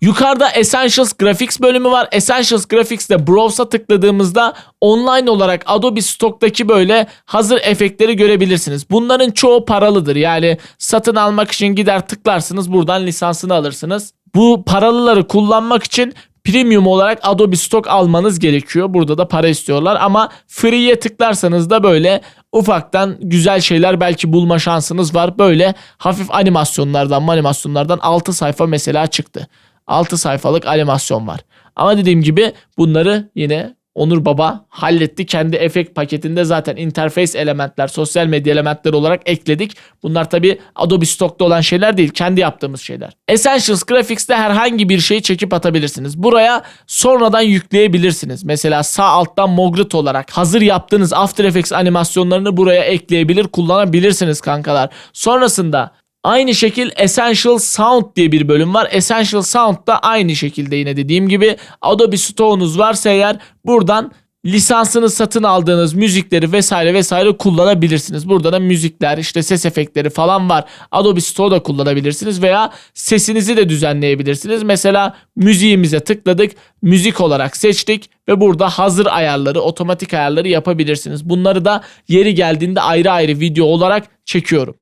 Yukarıda Essentials Graphics bölümü var. Essentials Graphics'te Browse'a tıkladığımızda online olarak Adobe Stock'taki böyle hazır efektleri görebilirsiniz. Bunların çoğu paralıdır. Yani satın almak için gider tıklarsınız buradan lisansını alırsınız. Bu paralıları kullanmak için premium olarak Adobe Stock almanız gerekiyor. Burada da para istiyorlar ama free'ye tıklarsanız da böyle ufaktan güzel şeyler belki bulma şansınız var. Böyle hafif animasyonlardan animasyonlardan 6 sayfa mesela çıktı. 6 sayfalık animasyon var. Ama dediğim gibi bunları yine Onur Baba halletti. Kendi efekt paketinde zaten interface elementler, sosyal medya elementleri olarak ekledik. Bunlar tabi Adobe Stock'ta olan şeyler değil. Kendi yaptığımız şeyler. Essentials Graphics'te herhangi bir şeyi çekip atabilirsiniz. Buraya sonradan yükleyebilirsiniz. Mesela sağ alttan Mogrit olarak hazır yaptığınız After Effects animasyonlarını buraya ekleyebilir, kullanabilirsiniz kankalar. Sonrasında Aynı şekil Essential Sound diye bir bölüm var. Essential Sound da aynı şekilde yine dediğim gibi Adobe Store'unuz varsa eğer buradan lisansını satın aldığınız müzikleri vesaire vesaire kullanabilirsiniz. Burada da müzikler işte ses efektleri falan var. Adobe Store'da kullanabilirsiniz veya sesinizi de düzenleyebilirsiniz. Mesela müziğimize tıkladık, müzik olarak seçtik ve burada hazır ayarları, otomatik ayarları yapabilirsiniz. Bunları da yeri geldiğinde ayrı ayrı video olarak çekiyorum.